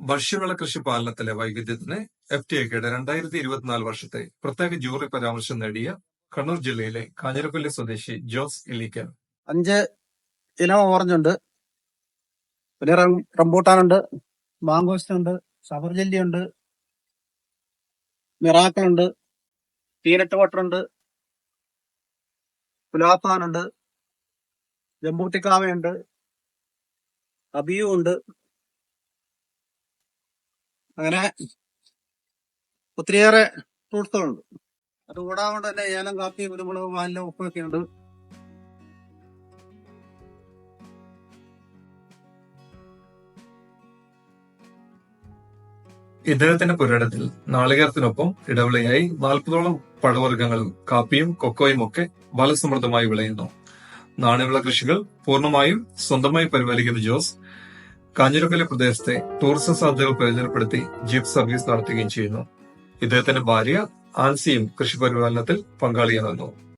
ഭക്ഷ്യവിള കൃഷി പാലനത്തിലെ വൈവിധ്യത്തിന് F T എക്കയുടെ രണ്ടായിരത്തി ഇരുപത്തിനാല് വർഷത്തെ പ്രത്യേക ജൂറി പരാമർശം നേടിയ കണ്ണൂർ ജില്ലയിലെ കാഞ്ഞിരപ്പള്ളി സ്വദേശി ജോസ് ഇലിക്കൽ അഞ്ച് ഇനം ഓറഞ്ചുണ്ട്. പിന്നെ റംബൂട്ടാനുണ്ട്. മാങ്കോസ്റ്റുണ്ട്. ഉണ്ട് സബർ ജെല്ലി ഉണ്ട് മിറാക്കൾ ഉണ്ട് പീനട്ട് വാട്ടറുണ്ട്. പുലാഫാനുണ്ട് ജമ്പൂട്ടിക്കാവയുണ്ട് അബിയു ഉണ്ട് അങ്ങനെ ഒത്തിരിയേറെ ഫ്രൂട്ട്സുകളുണ്ട് അതുകൂടാതെ തന്നെ ഏലം കാപ്പി കുരുമുളക് വാനില ഉപ്പൊക്കെ ഉണ്ട്. ഇദ്ദേഹത്തിന്റെ പുരാടത്തിൽ നാളികേരത്തിനൊപ്പം ഇടവിളയായി നാൽപ്പതോളം പഴവർഗങ്ങൾ കാപ്പിയും കൊക്കോയും ഒക്കെ ഫലസമൃദ്ധമായി വിളയുന്നു. നാണ്യവിള കൃഷികൾ പൂർണമായും സ്വന്തമായി പരിപാലിക്കുന്ന ജോസ് കാഞ്ഞിരപ്പള്ളി പ്രദേശത്തെ ടൂറിസം സാധ്യതകൾ പ്രയോജനപ്പെടുത്തി ജീപ്പ് സർവീസ് നടത്തുകയും ചെയ്യുന്നു. ഇദ്ദേഹത്തിന്റെ ഭാര്യ ആൻസിയും കൃഷി പരിപാലനത്തിൽ പങ്കാളിയാകുന്നു.